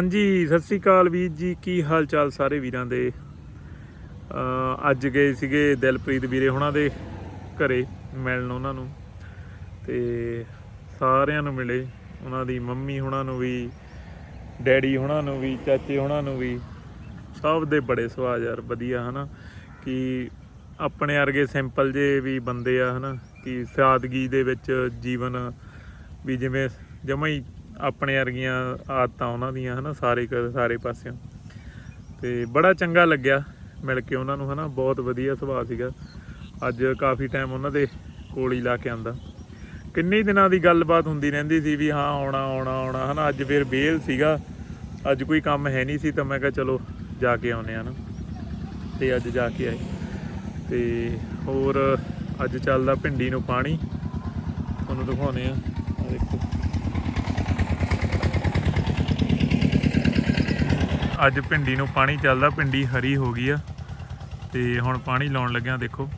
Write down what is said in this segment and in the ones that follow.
ਹਾਂਜੀ, ਸਤਿ ਸ੍ਰੀ ਅਕਾਲ ਵੀਰ ਜੀ। ਕੀ ਹਾਲ ਚਾਲ ਸਾਰੇ ਵੀਰਾਂ ਦੇ? ਅੱਜ ਗਏ ਸੀਗੇ ਦਿਲਪ੍ਰੀਤ ਵੀਰੇ ਹੁਣਾਂ ਦੇ ਘਰੇ ਮਿਲਣ ਉਹਨਾਂ ਨੂੰ। ਤੇ ਸਾਰਿਆਂ ਨੂੰ ਮਿਲੇ। ਉਹਨਾਂ ਦੀ ਮੰਮੀ ਹੁਣਾਂ ਨੂੰ ਵੀ, ਡੈਡੀ ਹੁਣਾਂ ਨੂੰ ਵੀ, ਚਾਚੇ ਹੁਣਾਂ ਨੂੰ ਵੀ। ਸਭ ਦੇ ਬੜੇ ਸਵਾਦ ਯਾਰ, ਵਧੀਆ, ਹਨਾ? ਕਿ ਆਪਣੇ ਵਰਗੇ ਸਿੰਪਲ ਜੇ ਵੀ ਬੰਦੇ ਆ, ਹਨਾ? ਕਿ ਸਾਦਗੀ ਦੇ ਵਿੱਚ ਜੀਵਨ ਵੀ ਜਿਵੇਂ ਜਮਾਂ ਹੀ ਆਪਣੇ ਵਰਗੀਆਂ ਆਦਤਾਂ ਉਹਨਾਂ ਦੀਆਂ, ਹਨਾ, ਸਾਰੇ ਕ- ਸਾਰੇ ਪਾਸਿਓਂ। ਤੇ ਬੜਾ ਚੰਗਾ ਲੱਗਿਆ ਮਿਲ ਕੇ ਉਹਨਾਂ ਨੂੰ, ਹਨਾ, ਬਹੁਤ ਵਧੀਆ ਸੁਭਾਅ ਸੀਗਾ। ਅੱਜ ਕਾਫੀ ਟਾਈਮ ਉਹਨਾਂ ਦੇ ਕੋਲ ਹੀ ਲਾ ਕੇ ਆਂਦਾ। ਕਿੰਨੇ ਦਿਨਾਂ ਦੀ ਗੱਲਬਾਤ ਹੁੰਦੀ ਰਹਿੰਦੀ ਸੀ ਵੀ ਹਾਂ, ਆਉਣਾ ਆਉਣਾ ਆਉਣਾ, ਹਨਾ, ਅੱਜ ਫਿਰ ਬੇਲ ਸੀਗਾ। ਅੱਜ ਕੋਈ ਕੰਮ ਹੈ ਨਹੀਂ ਸੀ ਤਾਂ ਮੈਂ ਕਿਹਾ ਚਲੋ ਜਾ ਕੇ ਆਉਨੇ ਆ ਨਾ ਤੇ ਅੱਜ ਜਾ ਕੇ ਆਏ। ਤੇ ਹੋਰ ਅੱਜ ਚੱਲਦਾ ਭਿੰਡੀ ਨੂੰ ਪਾਣੀ। ਤੁਹਾਨੂੰ ਦਿਖਾਉਨੇ ਆ ਆ ਦੇਖੋ। ਅੱਜ ਭਿੰਡੀ ਨੂੰ ਪਾਣੀ ਚੱਲਦਾ ਭਿੰਡੀ ਹਰੀ ਹੋ ਗਈ ਆ। ਤੇ ਹੁਣ ਪਾਣੀ ਲਾਉਣ ਲੱਗਿਆ ਦੇਖੋ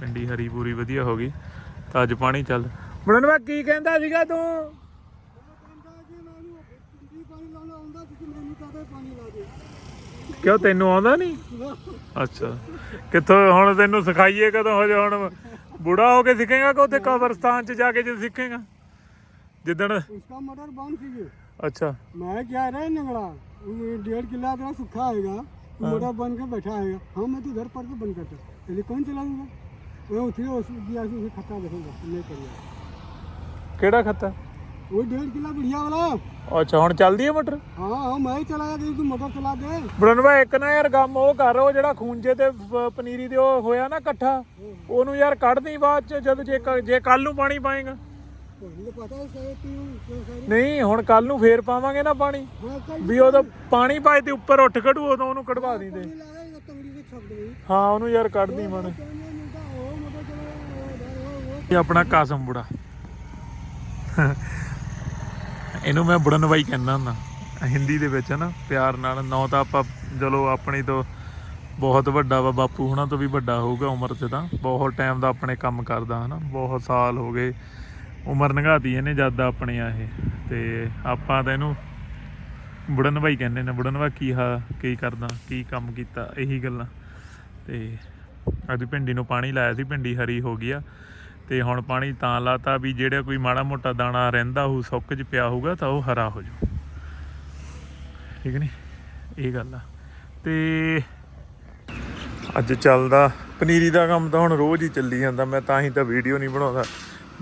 ਭਿੰਡੀ ਹਰੀ ਪੂਰੀ ਵਧੀਆ ਹੋ ਗਈ। ਤਾਂ ਅੱਜ ਪਾਣੀ ਚੱਲ ਬਣਨਵਾ ਕੀ ਕਹਿੰਦਾ ਸੀਗਾ ਤੂੰ? ਕਿਉਂ ਤੈਨੂੰ ਆਉਂਦਾ ਨਹੀਂ ਅੱਛਾ। ਕਿੱਥੋਂ ਹੁਣ ਤੈਨੂੰ ਸਿਖਾਈਏ ਕਦੋਂ? ਹੋ ਜਾ ਹੁਣ ਬੁੜਾ ਹੋ ਕੇ ਸਿੱਖੇਗਾ ਕਿ ਉੱਥੇ ਕਬਰਸਤਾਨ 'ਚ ਜਾ ਕੇ ਜਦ ਸਿੱਖੇਗਾ? ਜਿੱਦਣ उसका मटर बंद कीजिए ਅੱਛਾ मैं क्या रहा निकला वो डेढ़ किला इतना सूखा आएगा तो मटर बन के बैठा आएगा हाँ मैं तो घर पर के बंद करता पहले कौन चला दूंगा वो उठी उस दिया से उसे खत्ता देखूंगा नहीं करिए ਕਿਹੜਾ ਖੱਤਾ वो डेढ़ किला बढ़िया वाला ਅੱਛਾ ਹੁਣ ਚੱਲਦੀ ਹੈ ਮਟਰ हाँ हाँ मैं ही चलाया कि तू मटर चला दे ਬਰਨਵਾ ਇੱਕ ਨਾ ਯਾਰ ਕੰਮ ਉਹ ਕਰ ਉਹ ਜਿਹੜਾ ਖੂੰਜੇ ਤੇ ਪ- ਪਨੀਰੀ ਦੇ ਉਹ ਹੋਇਆ ਨਾ ਇਕੱਠਾ ਉਹਨੂੰ ਯਾਰ ਕੱਢ ਦੀ ਬਾਅਦ ਚ ਜਦ ਜੇ ਕ- ਜੇ ਕੱਲ ਨੂੰ ਪਾਣੀ ਪਾਏਗਾ ਨਹੀਂ ਹੁਣ ਕੱਲ ਨੂੰ ਫੇਰ ਪਾਵਾਂਗੇ ਨਾ ਪਾਣੀ। ਹਾਂ ਕੱਲ ਵੀ ਪਾਣੀ ਪਾਏ ਤੇ ਉੱਪਰ ਉੱਠ ਖੜੂ ਉਦੋਂ ਉਹਨੂੰ ਕਢਵਾ ਦੀ ਤੇ ਹਾਂ ਉਹਨੂੰ ਯਾਰ ਕੱਢਦੀ ਮਣ ਇਹ ਆਪਣਾ ਕਾਸਮ ਬੁੜਾ। ਇਹਨੂੰ ਮੈਂ ਬੁੜਨ ਬਾਈ ਕਹਿੰਦਾ ਹੁੰਦਾ। ਹਿੰਦੀ ਦੇ ਵਿੱਚ ਨਾ ਪਿਆਰ ਨਾਲ। ਨੌ ਤਾਂ ਆਪਾਂ ਚਲੋ ਆਪਣੀ ਤੋਂ ਬਹੁਤ ਵੱਡਾ ਵਾ ਬਾਪੂ ਹੁਣਾਂ ਤੋਂ ਵੀ ਵੱਡਾ ਹੋਊਗਾ ਉਮਰ 'ਚ ਤਾਂ। ਬਹੁਤ ਟਾਈਮ ਦਾ ਆਪਣੇ ਕੰਮ ਕਰਦਾ ਹਨਾ ਬਹੁਤ ਸਾਲ ਹੋ ਗਏ। ਉਮਰ ਲੰਘਾਤੀ ਇਹਨੇ ਜਦ ਆਪਣੇ ਆ ਇਹ। ਤੇ ਆਪਾਂ ਤਾਂ ਇਹਨੂੰ ਬੁੜਨ ਬਾਈ ਕਹਿੰਦੇ ਨੇ, ਬੁੜਨ ਵਾ ਕੀ ਹਾ, ਕੀ ਕਰਦਾ, ਕੀ ਕੰਮ ਕੀਤਾ, ਇਹੀ ਗੱਲਾਂ। ਤੇ ਅੱਜ ਭਿੰਡੀ ਨੂੰ ਪਾਣੀ ਲਾਇਆ ਸੀ, ਭਿੰਡੀ ਹਰੀ ਹੋ ਗਈ ਆ। ਤੇ ਹੁਣ ਪਾਣੀ ਤਾਂ ਲਾਤਾ ਵੀ ਜਿਹੜਾ ਕੋਈ ਮਾੜਾ ਮੋਟਾ ਦਾਣਾ ਰਹਿੰਦਾ ਹੋਊ, ਸੁੱਕ 'ਚ ਪਿਆ ਹੋਊਗਾ, ਤਾਂ ਉਹ ਹਰਾ ਹੋ ਜਾਊ। ਠੀਕ ਨਹੀਂ ਇਹ ਗੱਲ ਆ। ਤੇ ਅੱਜ ਚੱਲਦਾ, ਪਨੀਰੀ ਦਾ ਕੰਮ ਤਾਂ ਹੁਣ ਰੋਜ਼ ਹੀ ਚੱਲੀ ਜਾਂਦਾ, ਮੈਂ ਤਾਂ ਹੀ ਤਾਂ ਵੀਡੀਓ ਨਹੀਂ ਬਣਾਉਂਦਾ।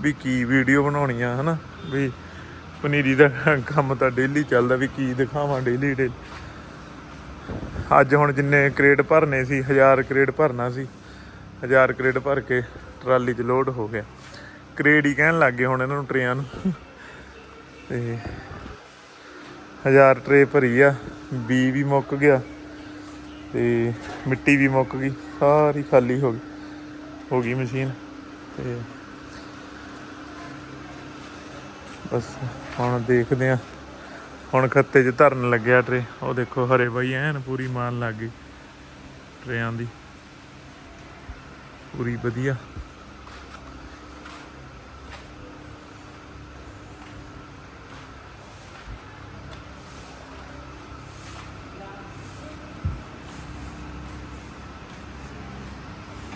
ਵੀ ਕੀ ਵੀਡੀਓ ਬਣਾਉਣੀ ਆ, ਹਨਾ? ਵੀ ਪਨੀਰੀ ਦਾ ਕੰਮ ਤਾਂ ਡੇਲੀ ਚੱਲਦਾ, ਵੀ ਕੀ ਦਿਖਾਵਾਂ ਡੇਲੀ ਡੇਲੀ ਅੱਜ ਹੁਣ ਜਿੰਨੇ ਕ੍ਰੇਟ ਭਰਨੇ ਸੀ 1000 ਕ੍ਰੇਟ ਭਰਨਾ ਸੀ 1000 ਕ੍ਰੇਟ ਭਰ ਕੇ ਟਰਾਲੀ 'ਚ ਲੋਡ ਹੋ ਗਿਆ। ਕ੍ਰੇਟ ਹੀ ਕਹਿਣ ਲੱਗ ਗਏ ਹੁਣ ਇਹਨਾਂ ਨੂੰ ਟਰੇਆਂ ਨੂੰ। ਤੇ 1000 ਟਰੇ ਭਰੀ ਆ ਬੀ ਵੀ ਮੁੱਕ ਗਿਆ, ਤੇ ਮਿੱਟੀ ਵੀ ਮੁੱਕ ਗਈ, ਸਾਰੀ ਖਾਲੀ ਹੋ ਗਈ ਹੋ ਗਈ ਮਸ਼ੀਨ, ਤੇ ਬਸ ਹੁਣ ਦੇਖਦੇ ਆ ਹੁਣ ਖੱਤੇ 'ਚ ਧਰਨ ਲੱਗਿਆ ਟਰੇ। ਉਹ ਦੇਖੋ ਹਰੇ ਬਾਈ ਐਨ ਪੂਰੀ ਮਾਨ ਲੱਗ ਗਈ ਟਰੇਆਂ ਦੀ। ਪੂਰੀ ਵਧੀਆ।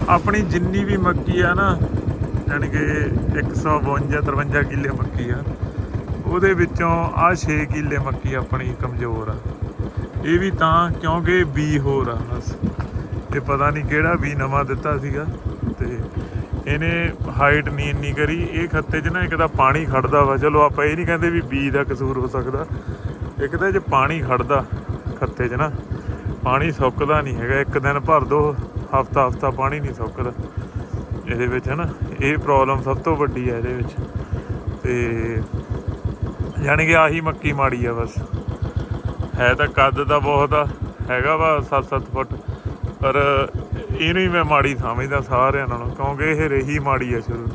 ਆਪਣੀ ਜਿੰਨੀ ਵੀ ਮੱਕੀ ਆ ਨਾ ਯਾਨੀ ਕਿ 152 53 ਕਿੱਲੇ ਮੱਕੀ ਆ। ਉਹਦੇ ਵਿੱਚੋਂ ਆ 6 ਕਿੱਲੇ ਮੱਕੀ ਆਪਣੀ ਕਮਜ਼ੋਰ ਆ। ਇਹ ਵੀ ਤਾਂ ਕਿਉਂਕਿ ਬੀ ਹੋਰ ਆ ਬਸ। ਇਹ ਪਤਾ ਨਹੀਂ ਕਿਹੜਾ ਬੀ ਨਵਾਂ ਦਿੱਤਾ ਸੀਗਾ। ਤੇ ਇਹਨੇ ਹਾਈਟ ਨਹੀਂ ਇੰਨੀ ਕਰੀ। ਇਹ ਖੱਤੇ 'ਚ ਨਾ ਇੱਕ ਤਾਂ ਪਾਣੀ ਖੜਦਾ ਵਾ। ਚਲੋ ਆਪਾਂ ਇਹ ਨਹੀਂ ਕਹਿੰਦੇ ਵੀ ਬੀ ਦਾ ਕਸੂਰ ਹੋ ਸਕਦਾ। ਇੱਕ ਤਾਂ ਜੇ ਪਾਣੀ ਖੜਦਾ ਖੱਤੇ 'ਚ ਨਾ। ਪਾਣੀ ਸੁੱਕਦਾ ਨਹੀਂ ਹੈਗਾ। ਇੱਕ ਦਿਨ ਭਰ ਦੋ, ਹਫਤਾ ਹਫਤਾ ਪਾਣੀ ਨਹੀਂ ਸੁੱਕਦਾ। ਇਹਦੇ ਵਿੱਚ ਹੈ ਨਾ ਇਹ ਪ੍ਰੋਬਲਮ ਸਭ ਤੋਂ ਵੱਡੀ ਹੈ ਇਹਦੇ ਵਿੱਚ। ਤੇ ਯਾਨੀ ਕਿ ਆਹੀ ਮੱਕੀ ਮਾੜੀ ਆ ਬਸ। ਹੈ ਤਾਂ ਕੱਦ ਤਾਂ ਬਹੁਤ ਆ, ਹੈਗਾ ਵਾ 7-7 ਫੁੱਟ। ਪਰ ਇਹਨੂੰ ਹੀ ਮੈਂ ਮਾੜੀ ਸਮਝਦਾ ਸਾਰਿਆਂ ਨਾਲੋਂ, ਕਿਉਂਕਿ ਇਹ ਰਹੀ ਮਾੜੀ ਆ ਸ਼ੁਰੂ।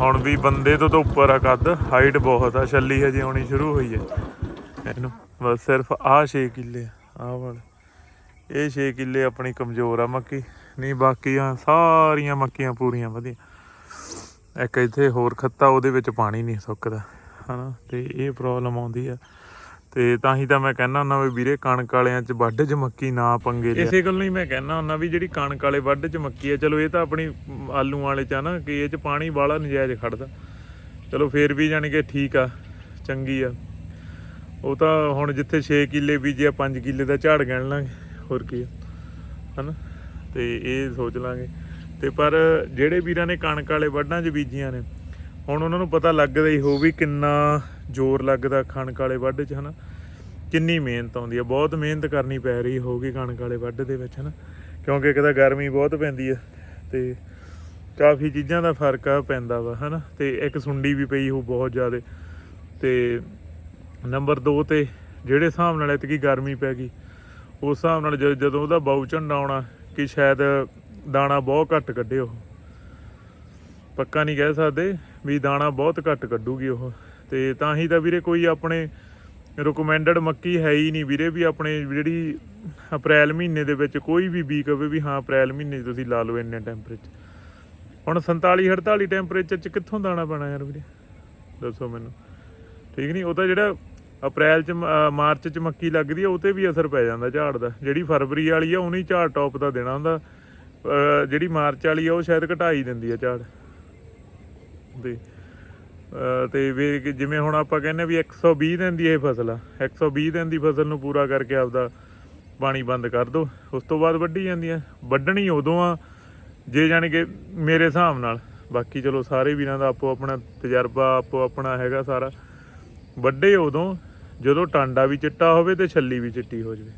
ਹੁਣ ਵੀ ਬੰਦੇ ਤੋਂ ਤਾਂ ਉੱਪਰ ਆ ਕੱਦ ਹਾਈਟ ਬਹੁਤ ਆ, ਛੱਲੀ ਹਜੇ ਆਉਣੀ ਸ਼ੁਰੂ ਹੋਈ ਹੈ ਇਹਨੂੰ ਬਸ ਸਿਰਫ ਆਹ 6 ਕਿੱਲੇ ਆਹ ਵਾਲੇ। ਇਹ 6 ਕਿੱਲੇ ਆਪਣੀ ਕਮਜ਼ੋਰ ਆ ਮੱਕੀ। ਨਹੀਂ ਬਾਕੀਆਂ ਸਾਰੀਆਂ ਮੱਕੀਆਂ ਪੂਰੀਆਂ, ਵਧੀਆ। ਇੱਕ ਇੱਥੇ ਹੋਰ ਖੱਤਾ, ਉਹਦੇ ਵਿੱਚ ਪਾਣੀ ਨਹੀਂ ਸੁੱਕਦਾ। ਹਨਾ, ਤੇ ਇਹ ਪ੍ਰੋਬਲਮ ਆਉਂਦੀ ਆ। ਤੇ ਤਾਂ ਹੀ ਤਾਂ ਮੈਂ ਕਹਿੰਦਾ ਹੁੰਦਾ ਵੀ ਵੀਰੇ, ਕਣਕ ਵਾਲਿਆਂ 'ਚ ਵੱਢ 'ਚ ਮੱਕੀ ਨਾ ਪੰਗੇ ਲਿਆ। ਇਸੇ ਗੱਲੋਂ ਹੀ ਮੈਂ ਕਹਿੰਦਾ ਹੁੰਦਾ ਵੀ ਜਿਹੜੀ ਕਣਕ ਵਾਲੇ ਵੱਢ 'ਚ ਮੱਕੀ ਆ, ਚਲੋ ਇਹ ਤਾਂ ਆਪਣੀ ਆਲੂ ਵਾਲੇ 'ਚ ਆ ਨਾ, ਕਿ ਇਹ 'ਚ ਪਾਣੀ ਵਾਲਾ ਨਜਾਇਜ਼ ਖੜਦਾ। ਚਲੋ ਫੇਰ ਵੀ ਜਾਣੀ ਕਿ ਠੀਕ ਆ, ਚੰਗੀ ਆ। ਉਹ ਤਾਂ ਹੁਣ ਜਿੱਥੇ 6 ਕਿੱਲੇ ਬੀਜਿਆ 5 ਕਿੱਲੇ ਦਾ ਝਾੜ ਗਿਣ ਲਾਂਗੇ, ਹੋਰ ਕੀ ਆ, ਹਨਾ? ਤੇ ਇਹ ਸੋਚ ਲਾਂਗੇ। ਤੇ ਪਰ ਜਿਹੜੇ ਵੀਰਾਂ ਨੇ ਕਣਕ ਵਾਲੇ ਵੱਢਾਂ 'ਚ ਬੀਜੀਆਂ ਨੇ ਹੁਣ ਉਹਨਾਂ ਨੂੰ ਪਤਾ ਲੱਗਦਾ ਹੀ ਹੋ ਵੀ ਕਿੰਨਾ ਜ਼ੋਰ ਲੱਗਦਾ ਕਣਕ ਵਾਲੇ ਵੱਢ 'ਚ, ਹਨਾ? ਕਿੰਨੀ ਮਿਹਨਤ ਆਉਂਦੀ ਹੈ ਬਹੁਤ ਮਿਹਨਤ ਕਰਨੀ ਪੈ ਰਹੀ ਹੋਊਗੀ ਕਣਕ ਵਾਲੇ ਵੱਢ ਦੇ ਵਿੱਚ, ਹਨਾ? ਕਿਉਂਕਿ ਇੱਕ ਤਾਂ ਗਰਮੀ ਬਹੁਤ ਪੈਂਦੀ ਹੈ ਤੇ ਕਾਫੀ ਚੀਜ਼ਾਂ ਦਾ ਫ਼ਰਕ ਆ ਪੈਂਦਾ ਵਾ, ਹਨਾ? ਤੇ ਇੱਕ ਸੁੰਡੀ ਵੀ ਪਈ ਹੋ ਬਹੁਤ ਜ਼ਿਆਦਾ ਤੇ ਨੰਬਰ 2 ਤੇ ਜਿਹੜੇ ਹਿਸਾਬ ਨਾਲ ਇਤਕੀ ਗਰਮੀ ਪੈ ਗਈ, ਉਸ ਹਿਸਾਬ ਨਾਲ ਜ- ਜਦੋਂ ਉਹਦਾ ਬਾਊ ਝੰਡਾ ਆਉਣਾ, ਕਿ ਸ਼ਾਇਦ ਦਾਣਾ ਬਹੁਤ ਘੱਟ ਕੱਢੇ ਉਹ ਪੱਕਾ ਨਹੀਂ ਕਹਿ ਸਕਦੇ ਵੀ ਦਾਣਾ ਬਹੁਤ ਘੱਟ ਕੱਢੂਗੀ ਉਹ। ਤੇ ਤਾਂ ਹੀ ਤਾਂ ਵੀਰੇ ਕੋਈ ਆਪਣੇ ਰეკਮੈਂਡਡ ਮੱਕੀ ਹੈ ਹੀ ਨਹੀਂ ਵੀਰੇ ਵੀ ਆਪਣੇ ਜਿਹੜੀ ਅਪ੍ਰੈਲ ਮਹੀਨੇ ਦੇ ਵਿੱਚ ਕੋਈ ਵੀ ਬੀ ਕਵੇ ਵੀ ਹਾਂ ਅਪ੍ਰੈਲ ਮਹੀਨੇ ਤੁਸੀਂ ਲਾ ਲਓ ਇੰਨੇ ਟੈਂਪਰੇਚਰ ਹੁਣ 47 48 ਟੈਂਪਰੇਚਰ 'ਚ ਕਿੱਥੋਂ ਦਾਣਾ ਪੈਣਾ ਯਾਰ ਵੀਰੇ? ਦੱਸੋ ਮੈਨੂੰ। ਠੀਕ ਨਹੀਂ, ਉਹ ਤਾਂ ਜਿਹੜਾ ਅਪ੍ਰੈਲ 'ਚ ਮਾਰਚ 'ਚ ਮੱਕੀ ਲੱਗਦੀ ਹੈ ਉਹ ਤੇ ਵੀ ਅਸਰ ਪੈ ਜਾਂਦਾ ਝਾੜ ਦਾ। ਜਿਹੜੀ ਫਰਵਰੀ ਵਾਲੀ ਆ, ਉਹਨੇ ਝਾੜ ਟੌਪ ਦਾ ਦੇਣਾ ਹੁੰਦਾ। ਅਹ ਜਿਹੜੀ ਮਾਰਚ ਵਾਲੀ ਆ, ਉਹ ਸ਼ਾਇਦ ਘਟਾਈ ਦਿੰਦੀ ਆ ਝਾੜ। ਤੇ ਤੇ ਵੀ ਜਿਵੇਂ ਹੁਣ ਆਪਾਂ ਕਹਿੰਦੇ ਵੀ 120 ਦਿਨ ਦੀ ਇਹ ਫਸਲ ਆ 120 ਦਿਨ ਦੀ ਫਸਲ ਨੂੰ ਪੂਰਾ ਕਰਕੇ ਆਪਦਾ ਪਾਣੀ ਬੰਦ ਕਰ ਦੋ। ਉਸ ਤੋਂ ਬਾਅਦ ਵੱਢੀ ਜਾਂਦੀ ਆ। ਵੱਢਣੀ ਉਦੋਂ ਆ, ਜੇ ਜਾਣੀ ਕਿ ਮੇਰੇ ਹਿਸਾਬ ਨਾਲ। ਬਾਕੀ ਚਲੋ ਸਾਰੇ ਵੀਰਾਂ ਦਾ ਆਪੋ ਆਪਣਾ ਤਜਰਬਾ, ਆਪੋ ਆਪਣਾ ਹੈਗਾ ਸਾਰਾ। ਵੱਡੇ ਉਦੋਂ, ਜਦੋਂ ਟਾਂਡਾ ਵੀ ਚਿੱਟਾ ਹੋਵੇ ਤੇ ਛੱਲੀ ਵੀ ਚਿੱਟੀ ਹੋ ਜਾਵੇ।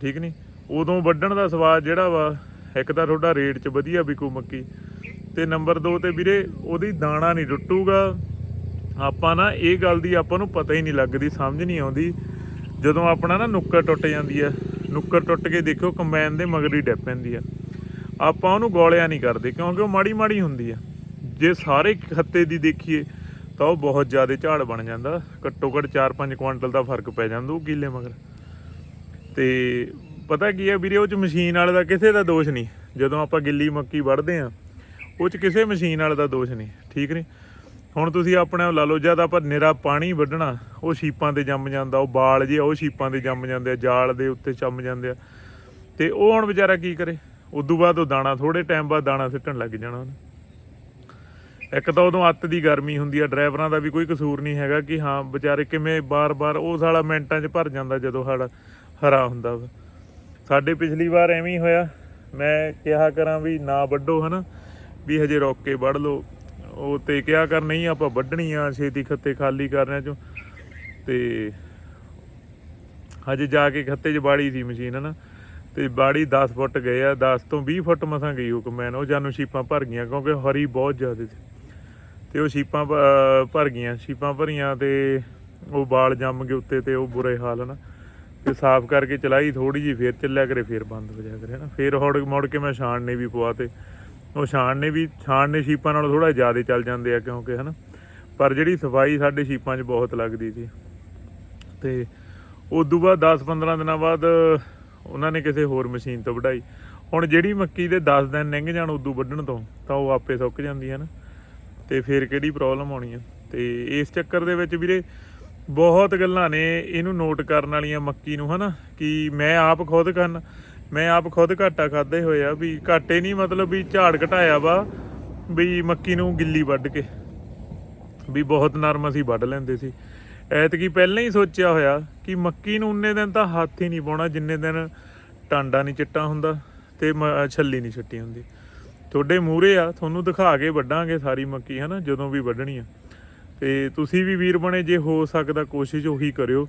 ਠੀਕ ਨਹੀਂ ਉਦੋਂ ਵੱਢਣ ਦਾ ਸਵਾਦ ਜਿਹੜਾ ਵਾ, ਇੱਕ ਤਾਂ ਤੁਹਾਡਾ ਰੇਟ 'ਚ ਵਧੀਆ ਵਿਕੂ ਮੱਕੀ। ਤੇ ਨੰਬਰ 2 ਤੇ ਵੀਰੇ, ਉਹਦੀ ਦਾਣਾ ਨਹੀਂ ਟੁੱਟੂਗਾ। ਆਪਾਂ ਨਾ ਇਹ ਗੱਲ ਦੀ ਆਪਾਂ ਨੂੰ ਪਤਾ ਹੀ ਨਹੀਂ ਲੱਗਦੀ, ਸਮਝ ਨਹੀਂ ਆਉਂਦੀ। ਜਦੋਂ ਆਪਣਾ ਨਾ ਨੁੱਕਰ ਟੁੱਟ ਜਾਂਦੀ ਆ, ਨੁੱਕਰ ਟੁੱਟ ਕੇ ਦੇਖਿਓ ਕੰਬਾਈਨ ਦੇ ਮਗਰ ਹੀ ਡੱਪ ਪੈਂਦੀ ਆ। ਆਪਾਂ ਉਹਨੂੰ ਗੋਲਿਆ ਨਹੀਂ ਕਰਦੇ, ਕਿਉਂਕਿ ਉਹ ਮਾੜੀ ਮਾੜੀ ਹੁੰਦੀ ਆ। ਜੇ ਸਾਰੇ ਖੱਤੇ ਦੀ ਦੇਖੀਏ, ਤਾਂ ਉਹ ਬਹੁਤ ਜ਼ਿਆਦਾ ਝਾੜ ਬਣ ਜਾਂਦਾ। ਘੱਟੋ ਘੱਟ 4-5 ਕੁਆਂਟਲ ਦਾ ਫ਼ਰਕ ਪੈ ਜਾਂਦਾ ਉਹ ਕਿੱਲੇ ਮਗਰ। ਤੇ ਪਤਾ ਕੀ ਹੈ ਵੀਰੇ, ਉਹ ਚ ਮਸ਼ੀਨ ਵਾਲੇ ਦਾ ਕਿਸੇ ਦਾ ਦੋਸ਼ ਨਹੀਂ। ਜਦੋਂ ਆਪਾਂ ਗਿੱਲੀ ਮੱਕੀ ਵੜਦੇ ਆ ਉਹ ਚ ਕਿਸੇ ਮਸ਼ੀਨ ਵਾਲੇ ਦਾ ਦੋਸ਼ ਨਹੀਂ, ਠੀਕ ਨਹੀਂ ਹੁਣ ਤੁਸੀਂ ਆਪਣੇ ਲਾ ਲਓ, ਜਦ ਆਪਾਂ ਨਿਰਾ ਪਾਣੀ ਵੱਢਣਾ, ਉਹ ਸ਼ੀਪਾਂ ਤੇ ਜੰਮ ਜਾਂਦਾ, ਉਹ ਬਾਲ ਜੇ ਉਹ ਸ਼ੀਪਾਂ ਤੇ ਜੰਮ ਜਾਂਦੇ ਆ, ਜਾਲ ਦੇ ਉੱਤੇ ਜੰਮ ਜਾਂਦੇ ਆ। ਤੇ ਉਹ ਹੁਣ ਵਿਚਾਰਾ ਕੀ ਕਰੇ? ਉਦੋਂ ਬਾਅਦ ਉਹ ਦਾਣਾ ਥੋੜੇ ਟਾਈਮ ਬਾਅਦ ਦਾਣਾ ਸਿੱਟਣ ਲੱਗ ਜਾਣਾ ਉਹਨੇ। ਇੱਕ ਤਾਂ ਉਦੋਂ ਅੱਤ ਦੀ ਗਰਮੀ ਹੁੰਦੀ ਆ, ਡਰਾਈਵਰਾਂ ਦਾ ਵੀ ਕੋਈ ਕਸੂਰ ਨਹੀਂ ਹੈਗਾ ਕਿ ਹਾਂ, ਵਿਚਾਰੇ ਕਿਵੇਂ ਬਾਰ-ਬਾਰ ਉਹ ਸਾਲਾ ਮਿੰਟਾਂ 'ਚ ਭਰ ਜਾਂਦਾ ਜਦੋਂ ਸਾਡਾ ਹਰਾ ਹੁੰਦਾ ਵਾ। ਸਾਡੇ ਪਿਛਲੀ ਵਾਰ ਐਵੇਂ ਹੀ ਹੋਇਆ। ਮੈਂ ਕਿਹਾ ਕਰਾਂ ਵੀ ਨਾ ਵੱਢੋ ਹਨਾ। ਵੀ ਹਜੇ ਰੋਕ ਕੇ ਵੱਢ ਲਓ। ਉਹ ਤੇ ਕਿਹਾ ਕਰ, ਨਹੀਂ, ਆਪਾਂ ਵੱਢਣੀ ਆ ਛੇਤੀ ਖੱਤੇ ਖਾਲੀ ਕਰਨਿਆਂ ਚੋਂ। ਤੇ ਹਜੇ ਜਾ ਕੇ ਖੱਤੇ 'ਚ ਬਾੜੀ ਸੀ ਮਸ਼ੀਨ ਹਨਾ ਤੇ ਬਾੜੀ 10 ਫੁੱਟ ਗਏ ਆ 10 ਤੋਂ 20 ਫੁੱਟ ਮਸਾਂ ਗਈ ਉਹ ਕਮੈਨ ਉਹ ਜਾਨੂੰ ਸ਼ੀਪਾਂ ਭਰ ਗਈਆਂ, ਕਿਉਂਕਿ ਹਰੀ ਬਹੁਤ ਜ਼ਿਆਦਾ ਸੀ। ਤੇ ਉਹ ਸ਼ੀਪਾਂ ਭਰ ਗਈਆਂ ਸ਼ੀਪਾਂ ਭਰੀਆਂ ਤੇ ਉਹ ਬਾਲ ਜੰਮ ਗਏ ਉੱਤੇ ਤੇ ਉਹ ਬੁਰੇ ਹਾਲ ਹਨਾ ਤੇ ਸਾਫ਼ ਕਰਕੇ ਚਲਾਈ ਥੋੜੀ ਜੀ ਫੇਰ ਚੱਲਿਆ ਕਰੇ, ਫੇਰ ਬੰਦ ਹੋ ਜਾਇਆ ਕਰੇ ਹਨਾ ਫੇਰ ਹੌੜ ਮੁੜ ਕੇ ਮੈਂ ਛਾਣ ਨੇ ਵੀ ਪਵਾ ਤੇ। ਉਹ ਛਾਣ ਨੇ ਵੀ, ਛਾਣ ਨੇ ਸ਼ੀਪਾਂ ਨਾਲੋਂ ਥੋੜਾ ਜ਼ਿਆਦਾ ਚੱਲ ਜਾਂਦੇ ਆ ਕਿਉਂਕਿ ਹਨਾ। ਪਰ ਜਿਹੜੀ ਸਫ਼ਾਈ ਸਾਡੇ ਸ਼ੀਪਾਂ 'ਚ ਬਹੁਤ ਲੱਗਦੀ ਸੀ। ਤੇ ਉਦੋਂ ਬਾਅਦ 10-15 ਦਿਨਾਂ ਬਾਅਦ ਉਹਨਾਂ ਨੇ ਕਿਸੇ ਹੋਰ ਮਸ਼ੀਨ ਤੋਂ ਵਢਾਈ। ਹੁਣ ਜਿਹੜੀ ਮੱਕੀ ਦੇ 10 ਦਿਨ ਲੰਘ ਜਾਣ ਉਦੋਂ ਵੱਢਣ ਤੋਂ, ਤਾਂ ਉਹ ਆਪੇ ਸੁੱਕ ਜਾਂਦੀ ਹੈ ਨਾ। ਤੇ ਫਿਰ ਕਿਹੜੀ ਪ੍ਰੋਬਲਮ ਆਉਣੀ ਹੈ ਤੇ ਇਸ ਚੱਕਰ ਦੇ ਵਿੱਚ ਵੀਰੇ ਬਹੁਤ ਗੱਲਾਂ ਨੇ, ਇਹਨੂੰ ਨੋਟ ਕਰਨ ਵਾਲੀਆਂ ਮੱਕੀ ਨੂੰ ਹਨਾ, ਕਿ ਮੈਂ ਆਪ ਖੁਦ ਕਰਨ ਮੈਂ ਆਪ ਖੁਦ ਘਾਟਾ ਖਾਦੇ ਹੋਏ ਆ ਵੀ ਘਾਟੇ ਨਹੀਂ ਮਤਲਬ ਵੀ ਝਾੜ ਘਟਾਇਆ ਵਾ ਵੀ ਮੱਕੀ ਨੂੰ ਗਿੱਲੀ ਵੱਢ ਕੇ। ਵੀ ਬਹੁਤ ਨਰਮ ਅਸੀਂ ਵੱਢ ਲੈਂਦੇ ਸੀ। ਐਤਕੀ ਪਹਿਲਾਂ ਹੀ ਸੋਚਿਆ ਹੋਇਆ ਕਿ ਮੱਕੀ ਨੂੰ ਉਨੇ ਦਿਨ ਤਾਂ ਹੱਥ ਹੀ ਨਹੀਂ ਪਾਉਣਾ, ਜਿੰਨੇ ਦਿਨ ਟਾਂਡਾ ਨਹੀਂ ਚਿੱਟਾ ਹੁੰਦਾ ਤੇ ਮ- ਛੱਲੀ ਨਹੀਂ ਛੱਟੀ ਹੁੰਦੀ। ਤੁਹਾਡੇ ਮੂਹਰੇ ਆ, ਤੁਹਾਨੂੰ ਦਿਖਾ ਕੇ ਵੱਢਾਂਗੇ ਸਾਰੀ ਮੱਕੀ, ਹਨਾ, ਜਦੋਂ ਵੀ ਵੱਢਣੀ ਆ। ਤੇ ਤੁਸੀਂ ਵੀ ਵੀਰ ਬਣੇ, ਜੇ ਹੋ ਸਕਦਾ ਕੋਸ਼ਿਸ਼ ਉਹੀ ਕਰਿਓ।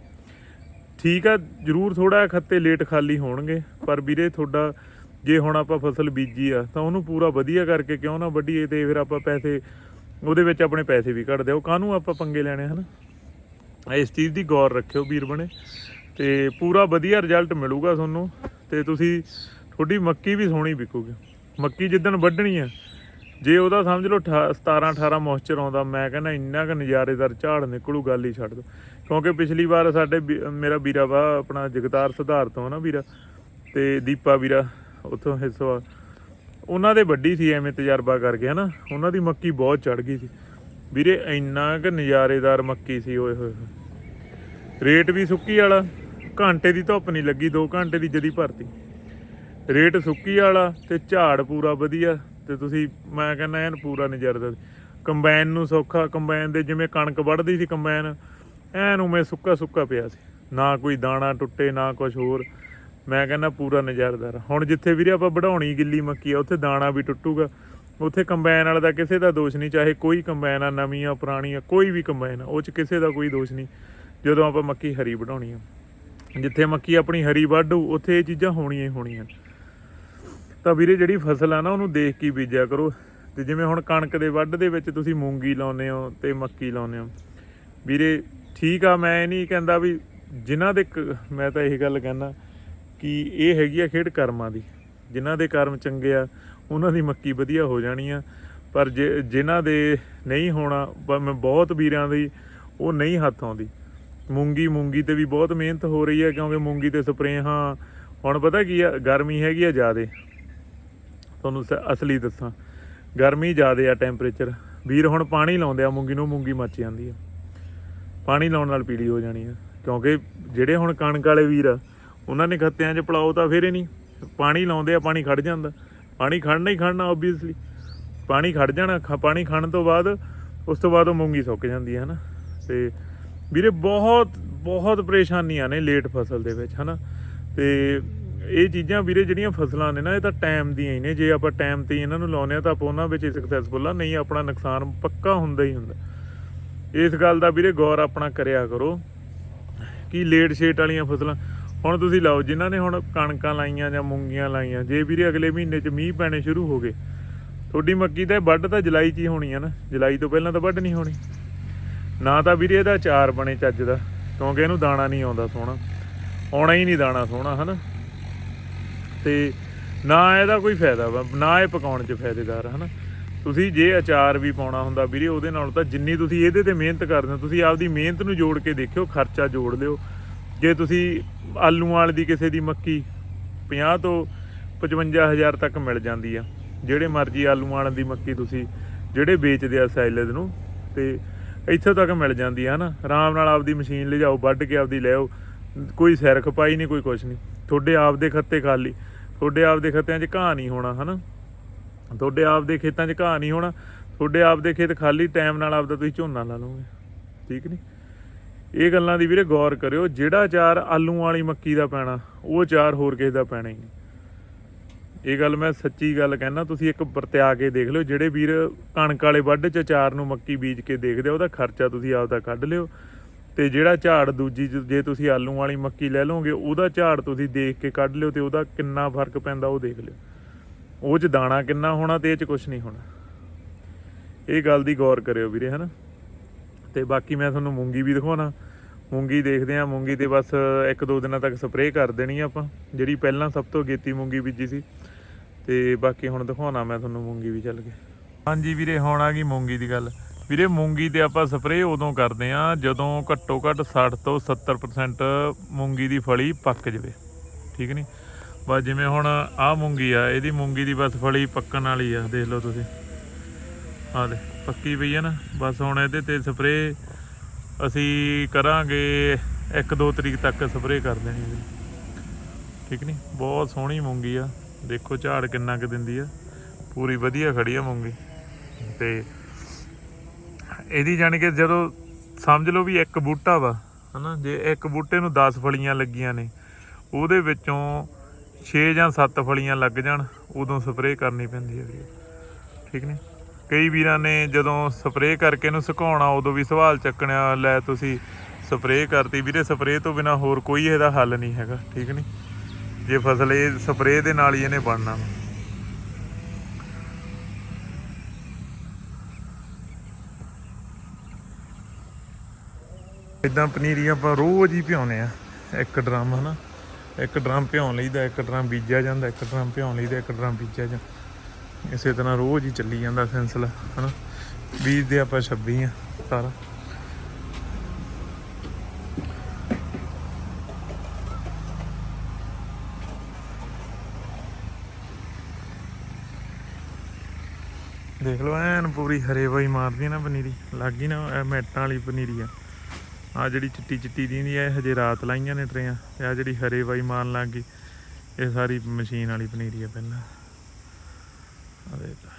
ਠੀਕ ਆ, ਜਰੂਰ ਥੋੜਾ ਖੱਤੇ ਲੇਟ ਖਾਲੀ ਹੋਣਗੇ, ਪਰ ਵੀਰੇ ਤੁਹਾਡਾ ਜੇ ਹੁਣ ਆਪਾਂ ਫਸਲ ਬੀਜੀ ਆ, ਤਾਂ ਉਹਨੂੰ ਪੂਰਾ ਵਧੀਆ ਕਰਕੇ ਕਿਉਂ ਨਾ ਵੱਢੀਏ ਤੇ ਫਿਰ ਆਪਾਂ ਪੈਸੇ, ਉਹਦੇ ਵਿੱਚ ਆਪਣੇ ਪੈਸੇ ਵੀ ਕੱਢਦੇ ਉਹ ਕਾਹਨੂੰ ਆਪਾਂ ਪੰਗੇ ਲੈਣੇ, ਹਨਾ? ਇਸ ਚੀਜ਼ ਦੀ ਗੌਰ ਰੱਖਿਓ ਵੀਰ ਬਣੇ, ਤੇ ਪੂਰਾ ਵਧੀਆ ਰਿਜ਼ਲਟ ਮਿਲੂਗਾ ਤੁਹਾਨੂੰ, ਤੇ ਤੁਸੀਂ, ਤੁਹਾਡੀ ਮੱਕੀ ਵੀ ਸੋਹਣੀ ਵਿਕੂਗੀ। ਮੱਕੀ ਜਿੱਦਣ ਵੱਢਣੀ ਆ ਜੇ ਉਹਦਾ ਸਮਝ ਲਓ 17 18 ਮੋਇਸਚਰ ਆਉਂਦਾ, ਮੈਂ ਕਹਿੰਦਾ ਇੰਨਾ ਕੁ ਨਜ਼ਾਰੇਦਾਰ ਝਾੜ ਨਿਕਲੂ, ਗੱਲ ਹੀ ਛੱਡ ਦੋ। ਕਿਉਂਕਿ ਪਿਛਲੀ ਵਾਰ ਸਾਡੇ ਵੀ- ਮੇਰਾ ਵੀਰਾ ਵਾ, ਆਪਣਾ ਜਗਤਾਰ ਸੁਧਾਰ ਤੋਂ ਨਾ ਵੀਰਾ, ਤੇ ਦੀਪਾ ਵੀਰਾ, ਉੱਥੋਂ ਹਿੱਸਾ ਉਹਨਾਂ ਦੇ ਵੱਡੀ ਸੀ, ਐਵੇਂ ਤਜਰਬਾ ਕਰਕੇ ਹਨਾ, ਉਹਨਾਂ ਦੀ ਮੱਕੀ ਬਹੁਤ ਚੜ ਗਈ ਸੀ। ਵੀਰੇ, ਇੰਨਾ ਕੁ ਨਜ਼ਾਰੇਦਾਰ ਮੱਕੀ ਸੀ, ਓਏ ਹੋਏ ਹੋਏ। ਰੇਟ ਵੀ ਸੁੱਕੀ ਵਾਲਾ, ਘੰਟੇ ਦੀ ਧੁੱਪ ਨਹੀਂ ਲੱਗੀ 2 ਘੰਟੇ ਦੀ ਜਦੀ ਭਰਤੀ। ਰੇਟ ਸੁੱਕੀ ਵਾਲਾ ਤੇ ਝਾੜ ਪੂਰਾ ਵਧੀਆ। ਤੇ ਤੁਸੀਂ, ਮੈਂ ਕਹਿੰਦਾ ਐਨ ਪੂਰਾ ਨਜ਼ਾਰਾ ਕੰਬਾਈਨ ਨੂੰ ਸੌਖਾ, ਕੰਬਾਈਨ ਦੇ ਜਿਵੇਂ ਕਣਕ ਵੱਢਦੀ ਸੀ ਕੰਬਾਈਨ, ਐਨ ਉਵੇਂ ਸੁੱਕਾ ਸੁੱਕਾ ਪਿਆ ਸੀ। ਨਾ ਕੋਈ ਦਾਣਾ ਟੁੱਟੇ, ਨਾ ਕੁਝ ਹੋਰ। ਮੈਂ ਕਹਿੰਦਾ ਪੂਰਾ ਨਜ਼ਾਰਦਾਰ ਹੁਣ ਜਿੱਥੇ ਵੀਰੇ ਆਪਾਂ ਵਢਾਉਣੀ ਗਿੱਲੀ ਮੱਕੀ ਆ, ਉੱਥੇ ਦਾਣਾ ਵੀ ਟੁੱਟੂਗਾ। ਉੱਥੇ ਕੰਬਾਈਨ ਵਾਲੇ ਦਾ ਕਿਸੇ ਦਾ ਦੋਸ਼ ਨਹੀਂ, ਚਾਹੇ ਕੋਈ ਕੰਬਾਈਨ ਆ, ਨਵੀਂ ਆ, ਪੁਰਾਣੀ ਆ, ਕੋਈ ਵੀ ਕੰਬਾਈਨ ਆ, ਉਹ ਚ ਕਿਸੇ ਦਾ ਕੋਈ ਦੋਸ਼ ਨਹੀਂ। ਜਦੋਂ ਆਪਾਂ ਮੱਕੀ ਹਰੀ ਵਢਾਉਣੀ ਆ। ਜਿੱਥੇ ਮੱਕੀ ਆਪਣੀ ਹਰੀ ਵੱਢੂ, ਉੱਥੇ ਇਹ ਚੀਜ਼ਾਂ ਹੋਣੀਆਂ ਹੀ ਹੋਣੀਆਂ। ਤਾਂ ਵੀਰੇ ਜਿਹੜੀ ਫਸਲ ਆ ਨਾ, ਉਹਨੂੰ ਦੇਖ ਕੇ ਬੀਜਿਆ ਕਰੋ। ਤੇ ਜਿਵੇਂ ਹੁਣ ਕਣਕ ਦੇ ਵੱਢ ਦੇ ਵਿੱਚ ਤੁਸੀਂ ਮੂੰਗੀ ਲਾਉਂਦੇ ਹੋ ਤੇ ਮੱਕੀ ਲਾਉਂਦੇ ਹੋ। ਵੀਰੇ ਠੀਕ ਆ, ਮੈਂ ਇਹ ਨਹੀਂ ਕਹਿੰਦਾ ਵੀ ਜਿਨ੍ਹਾਂ ਦੇ ਕ- ਮੈਂ ਤਾਂ ਇਹ ਗੱਲ ਕਹਿੰਦਾ ਕਿ ਇਹ ਹੈਗੀ ਆ ਖੇਡ ਕਰਮਾਂ ਦੀ। ਜਿਨ੍ਹਾਂ ਦੇ ਕਰਮ ਚੰਗੇ ਆ, ਉਹਨਾਂ ਦੀ ਮੱਕੀ ਵਧੀਆ ਹੋ ਜਾਣੀ ਆ। ਪਰ ਜੇ, ਜਿਨ੍ਹਾਂ ਦੇ ਨਹੀਂ ਹੋਣਾ, ਬ- ਮੈਂ ਬਹੁਤ ਵੀਰਾਂ ਦੀ, ਉਹ ਨਹੀਂ ਹੱਥ ਆਉਂਦੀ। ਮੂੰਗੀ ਮੂੰਗੀ ਤੇ ਵੀ ਬਹੁਤ ਮਿਹਨਤ ਹੋ ਰਹੀ ਹੈ ਕਿਉਂਕਿ ਮੂੰਗੀ ਤੇ ਸਪਰੇਹਾਂ, ਹੁਣ ਪਤਾ ਕੀ ਆ, ਗਰਮੀ ਹੈਗੀ ਆ ਜ਼ਿਆਦੇ। ਤੁਹਾਨੂੰ ਸ- ਅਸਲੀ ਦੱਸਾਂ। ਗਰਮੀ ਜ਼ਿਆਦੇ ਆ ਟੈਂਪਰੇਚਰ ਵੀਰ, ਹੁਣ ਪਾਣੀ ਲਾਉਂਦੇ ਆ, ਮੂੰਗੀ ਨੂੰ ਮੂੰਗੀ ਮੱਚ ਜਾਂਦੀ ਆ। ਪਾਣੀ ਲਾਉਣ ਨਾਲ ਪੀਲੀ ਹੋ ਜਾਣੀ ਆ। ਕਿਉਂਕਿ ਜਿਹੜੇ ਹੁਣ ਕਣਕ ਵਾਲੇ ਵੀਰ ਆ, ਉਹਨਾਂ ਨੇ ਖੱਤਿਆਂ 'ਚ ਪਲਾਓ ਤਾਂ ਫੇਰੇ ਨਹੀਂ। ਪਾਣੀ ਲਾਉਂਦੇ ਆ, ਪਾਣੀ ਖੜ ਜਾਂਦਾ। ਪਾਣੀ ਖੜਨਾ ਹੀ ਖੜਨਾ ਆਬਵੀਅਸਲੀ ਪਾਣੀ ਖੜ ਜਾਣਾ, ਖ- ਪਾਣੀ ਖੜਨ ਤੋਂ ਬਾਅਦ, ਉਸ ਤੋਂ ਬਾਅਦ ਉਹ ਮੂੰਗੀ ਸੁੱਕ ਜਾਂਦੀ ਹੈ ਹਨਾ। ਤੇ ਵੀਰੇ, ਬਹੁਤ ਬਹੁਤ ਪਰੇਸ਼ਾਨੀਆਂ ਨੇ ਲੇਟ ਫਸਲ ਦੇ ਵਿੱਚ, ਹਨਾ। ਤੇ ਇਹ ਚੀਜ਼ਾਂ ਵੀਰੇ ਜਿਹੜੀਆਂ ਫਸਲਾਂ ਨੇ ਨਾ, ਇਹ ਤਾਂ ਟਾਈਮ ਦੀਆਂ ਹੀ ਨੇ। ਜੇ ਆਪਾਂ ਟਾਈਮ ਤੇ ਹੀ ਇਹਨਾਂ ਨੂੰ ਲਾਉਂਦੇ ਆ ਤਾਂ ਆਪਾਂ ਉਹਨਾਂ ਵਿੱਚ ਸਕਸੈਸਫੁਲ ਆ, ਨਹੀਂ ਆਪਣਾ ਨੁਕਸਾਨ ਪੱਕਾ ਹੁੰਦਾ ਹੀ ਹੁੰਦਾ। ਇਸ ਗੱਲ ਦਾ ਵੀਰੇ ਗੌਰ ਆਪਣਾ ਕਰਿਆ ਕਰੋ ਕਿ ਲੇਟ ਸ਼ੇਟ ਵਾਲੀਆਂ ਫਸਲਾਂ, ਹੁਣ ਤੁਸੀਂ ਲਾਓ, ਜਿਨ੍ਹਾਂ ਨੇ ਹੁਣ ਕਣਕਾਂ ਲਾਈਆਂ ਜਾਂ ਮੂੰਗੀਆਂ ਲਾਈਆਂ, ਜੇ ਵੀਰੇ ਅਗਲੇ ਮਹੀਨੇ 'ਚ ਮੀਂਹ ਪੈਣੇ ਸ਼ੁਰੂ ਹੋ ਗਏ, ਤੁਹਾਡੀ ਮੱਕੀ ਤਾਂ ਵੱਢ ਤਾਂ ਜੁਲਾਈ 'ਚ ਹੀ ਹੋਣੀ ਆ ਨਾ, ਜੁਲਾਈ ਤੋਂ ਪਹਿਲਾਂ ਤਾਂ ਵੱਢ ਨਹੀਂ ਹੋਣੀ। ਨਾ ਤਾਂ ਵੀਰੇ ਇਹਦਾ ਅਚਾਰ ਬਣੇ ਚੱਜ ਦਾ, ਕਿਉਂਕਿ ਇਹਨੂੰ ਦਾਣਾ ਨਹੀਂ ਆਉਂਦਾ ਸੋਹਣਾ। ਆਉਣਾ ਹੀ ਨਹੀਂ ਦਾਣਾ ਸੋਹਣਾ, ਹਨਾ? ਤੇ ਨਾ ਇਹਦਾ ਕੋਈ ਫਾਇਦਾ ਵਾ, ਨਾ ਇਹ ਪਕਾਉਣ 'ਚ ਫਾਇਦੇਦਾਰ, ਹਨਾ? ਤੁਸੀਂ ਜੇ ਅਚਾਰ ਵੀ ਪਾਉਣਾ ਹੁੰਦਾ ਵੀਰੇ, ਉਹਦੇ ਨਾਲ ਤਾਂ ਜਿੰਨੀ ਤੁਸੀਂ ਇਹਦੇ ਤੇ ਮਿਹਨਤ ਕਰਦੇ ਹੋ, ਤੁਸੀਂ ਆਪਦੀ ਮਿਹਨਤ ਨੂੰ ਜੋੜ ਕੇ ਦੇਖਿਓ, ਖਰਚਾ ਜੋੜ ਲਿਓ। ਜੇ ਤੁਸੀਂ ਆਲੂਆਂ ਵਾਲੀ ਦੀ ਕਿਸੇ ਦੀ ਮੱਕੀ 50 ਤੋਂ 55000 ਤੱਕ ਮਿਲ ਜਾਂਦੀ ਆ, ਜਿਹੜੇ ਮਰਜ਼ੀ ਆਲੂਆਂ ਵਾਲੀ ਦੀ ਮੱਕੀ ਤੁਸੀਂ ਜਿਹੜੇ ਵੇਚਦੇ ਆ ਸਾਈਲਜ਼ ਨੂੰ, ਤੇ ਇੱਥੋਂ ਤੱਕ ਮਿਲ ਜਾਂਦੀ ਆ ਨਾ ਆਰਾਮ ਨਾਲ ਆਪਦੀ ਮਸ਼ੀਨ ਲਿਜਾਓ, ਵੱਢ ਕੇ ਆਪਦੀ ਲੈ ਕੋਈ ਸਿਰ ਖਪਾਈ ਨਹੀਂ, ਕੋਈ ਕੁਛ ਨਹੀਂ। ਤੁਹਾਡੇ ਆਪਦੇ ਖੱਤੇ ਖਾਲੀ। ਤੁਹਾਡੇ ਆਪਦੇ ਖੱਤਿਆਂ 'ਚ ਘਾਹ ਨਹੀਂ ਹੋਣਾ, ਹਨਾ? ਤੁਹਾਡੇ ਆਪਦੇ ਖੇਤਾਂ 'ਚ ਘਾਹ ਨਹੀਂ ਹੋਣਾ, ਤੁਹਾਡੇ ਆਪਦੇ ਖੇਤ ਖਾਲੀ ਟਾਈਮ ਨਾਲ ਆਪਦਾ ਤੁਸੀਂ ਝੋਨਾ ਲਾ ਲਓਗੇ, ਠੀਕ ਨਹੀਂ ਇਹ ਗੱਲਾਂ ਦੀ ਵੀਰੇ ਗੌਰ ਕਰਿਓ, ਜਿਹੜਾ ਅਚਾਰ ਆਲੂ ਵਾਲੀ ਮੱਕੀ ਦਾ ਪੈਣਾ, ਉਹ ਚਾਰ ਹੋਰ ਕਿਸੇ ਦਾ ਪੈਣਾ ਹੀ ਨਹੀਂ। ਇਹ ਗੱਲ ਮੈਂ ਸੱਚੀ ਗੱਲ ਕਹਿਣਾ ਤੁਸੀਂ ਇੱਕ ਵਰਤਿਆ ਕੇ ਦੇਖ ਲਿਓ, ਜਿਹੜੇ ਵੀਰ ਕਣਕ ਵਾਲੇ ਵੱਢ ਚ ਅਚਾਰ ਨੂੰ ਮੱਕੀ ਬੀਜ ਕੇ ਦੇਖਦੇ ਆ, ਉਹਦਾ ਖਰਚਾ ਤੁਸੀਂ ਆਪਦਾ ਕੱਢ ਲਿਓ। ਤੇ ਜਿਹੜਾ ਝਾੜ ਦੂਜੀ ਜੇ ਤੁਸੀਂ ਆਲੂ ਵਾਲੀ ਮੱਕੀ ਲੈ ਲਓਗੇ, ਉਹਦਾ ਝਾੜ ਤੁਸੀਂ ਦੇਖ ਕੇ ਕੱਢ ਲਿਓ ਤੇ ਉਹਦਾ ਕਿੰਨਾ ਫ਼ਰਕ ਪੈਂਦਾ ਉਹ ਦੇਖ ਲਿਓ। ਉਹ ਚ ਦਾਣਾ ਕਿੰਨਾ ਹੋਣਾ ਤੇ ਇਹ ਚ ਕੁਝ ਨਹੀਂ ਹੋਣਾ। ਇਹ ਗੱਲ ਦੀ ਗੌਰ ਕਰਿਓ ਵੀਰੇ, ਹਨਾ? ਤੇ ਬਾਕੀ ਮੈਂ ਤੁਹਾਨੂੰ ਮੂੰਗੀ ਵੀ ਦਿਖਾਉਣਾ। ਮੂੰਗੀ ਦੇਖਦੇ ਆ ਮੂੰਗੀ ਤੇ ਬਸ ਇੱਕ ਦੋ ਦਿਨਾਂ ਤੱਕ ਸਪਰੇਅ ਕਰ ਦੇਣੀ ਆਪਾਂ। ਜਿਹੜੀ ਪਹਿਲਾਂ ਸਭ ਤੋਂ ਗੇਤੀ ਮੂੰਗੀ ਬੀਜੀ ਸੀ। ਤੇ ਬਾਕੀ ਹੁਣ ਦਿਖਾਉਣਾ ਮੈਂ ਤੁਹਾਨੂੰ ਮੂੰਗੀ ਵੀ ਚੱਲ ਕੇ। ਹਾਂਜੀ ਵੀਰੇ, ਹੁਣ ਆ ਗਈ ਮੂੰਗੀ ਦੀ ਗੱਲ। ਵੀਰੇ ਮੂੰਗੀ ਤੇ ਆਪਾਂ ਸਪਰੇਅ ਉਦੋਂ ਕਰਦੇ ਆ ਜਦੋਂ ਘੱਟੋ ਘੱਟ 60 ਤੋਂ 70% ਮੂੰਗੀ ਦੀ ਫਲੀ ਪੱਕ ਜਵੇ। ਠੀਕ ਨਹੀਂ ਬਸ ਜਿਵੇਂ ਹੁਣ ਆਹ ਮੂੰਗੀ ਆ, ਇਹਦੀ ਮੂੰਗੀ ਦੀ ਬਸ ਫਲੀ ਪੱਕਣ ਵਾਲੀ ਆ, ਦੇਖ ਲਓ ਤੁਸੀਂ। ਆਹ ਦੇ ਪੱਕੀ ਪਈ ਆ ਨਾ। ਬਸ ਹੁਣ ਇਹਦੇ ਤੇ ਸਪਰੇਅ ਅਸੀਂ ਕਰਾਂਗੇ 1-2 ਤਰੀਕ ਤੱਕ ਸਪਰੇਅ ਕਰ ਦੇਣੀ ਹੈ ਠੀਕ ਨਹੀਂ ਬਹੁਤ ਸੋਹਣੀ ਮੂੰਗੀ ਆ। ਦੇਖੋ ਝਾੜ ਕਿੰਨਾ ਕੁ ਦਿੰਦੀ ਆ। ਪੂਰੀ ਵਧੀਆ ਖੜੀ ਆ ਮੂੰਗੀ। ਤੇ ਇਹਦੀ ਜਾਣੀ ਕਿ ਜਦੋਂ ਸਮਝ ਲਓ ਵੀ ਇੱਕ ਬੂਟਾ ਵਾ, ਹਨਾ, ਜੇ ਇੱਕ ਬੂਟੇ ਨੂੰ 10 ਫਲੀਆਂ ਲੱਗੀਆਂ ਨੇ, ਉਹਦੇ ਵਿੱਚੋਂ 6 ਜਾਂ 7 ਫਲੀਆਂ ਲੱਗ ਜਾਣ, ਉਦੋਂ ਸਪਰੇਅ ਕਰਨੀ ਪੈਂਦੀ ਹੈ ਵੀਰੇ। ਠੀਕ ਨੇ? ਕਈ ਵੀਰਾਂ ਨੇ ਜਦੋਂ ਸਪਰੇਅ ਕਰਕੇ ਇਹਨੂੰ ਸੁਕਾਉਣਾ, ਉਦੋਂ ਵੀ ਸਵਾਲ ਚੱਕਣਾ, ਲੈ ਤੁਸੀਂ ਸਪਰੇਅ ਕਰਤੀ। ਵੀਰੇ, ਸਪਰੇਅ ਤੋਂ ਬਿਨਾ ਹੋਰ ਕੋਈ ਇਹਦਾ ਹੱਲ ਨਹੀਂ ਹੈਗਾ, ਠੀਕ ਨਹੀਂ ਜੇ ਫਸਲ ਇਹ ਸਪਰੇਅ ਦੇ ਨਾਲ ਹੀ ਇਹਨੇ ਬਣਨਾ ਇਦਾਂ ਪਨੀਰੀ ਆਪਾਂ ਰੋਜ਼ ਹੀ ਭਿਉਨੇ ਆ। ਇੱਕ ਡਰਮ, ਹਨਾ? ਇੱਕ ਡਰਮ ਭਿਉਣ ਲਈਦਾ ਇੱਕ ਡਰਮ ਬੀਜਿਆ ਜਾਂਦਾ, ਇੱਕ ਡਰਮ ਭਿਉਣ ਲਈਦਾ ਇੱਕ ਡਰਮ ਬੀਜਿਆ ਜਾਂਦਾ ਇਸੇ ਤਰ੍ਹਾਂ ਰੋਜ਼ ਹੀ ਚੱਲੀ ਜਾਂਦਾ ਸਿਲਸਿਲਾ ਹਨਾ? ਬੀਜਦੇ ਆਪਾਂ 26 ਆ ਸਾਰਾ ਦੇਖ ਲਓ, ਐਨ ਪੂਰੀ ਹਰੇ ਵਾਈ ਮਾਰਦੀ ਆ ਨਾ ਪਨੀਰੀ। ਲੱਗੀ ਨਾ, ਇਹ ਮੈਟਾਂ ਵਾਲੀ ਪਨੀਰੀ ਆ। ਆ ਜਿਹੜੀ ਚਿੱਟੀ ਚਿੱਟੀ ਦੀ ਹੈ ਇਹ ਹਜੇ ਰਾਤ ਲਾਈਆਂ ਨੇ ਟਰੇਆਂ। ਤੇ ਆ ਜਿਹੜੀ ਹਰੇ ਵਾਈ ਮਾਰਨ ਲੱਗ ਗਈ। ਇਹ ਸਾਰੀ ਮਸ਼ੀਨ ਵਾਲੀ ਪਨੀਰੀ ਆ ਪਹਿਲਾਂ। ਆ ਦੇਖ।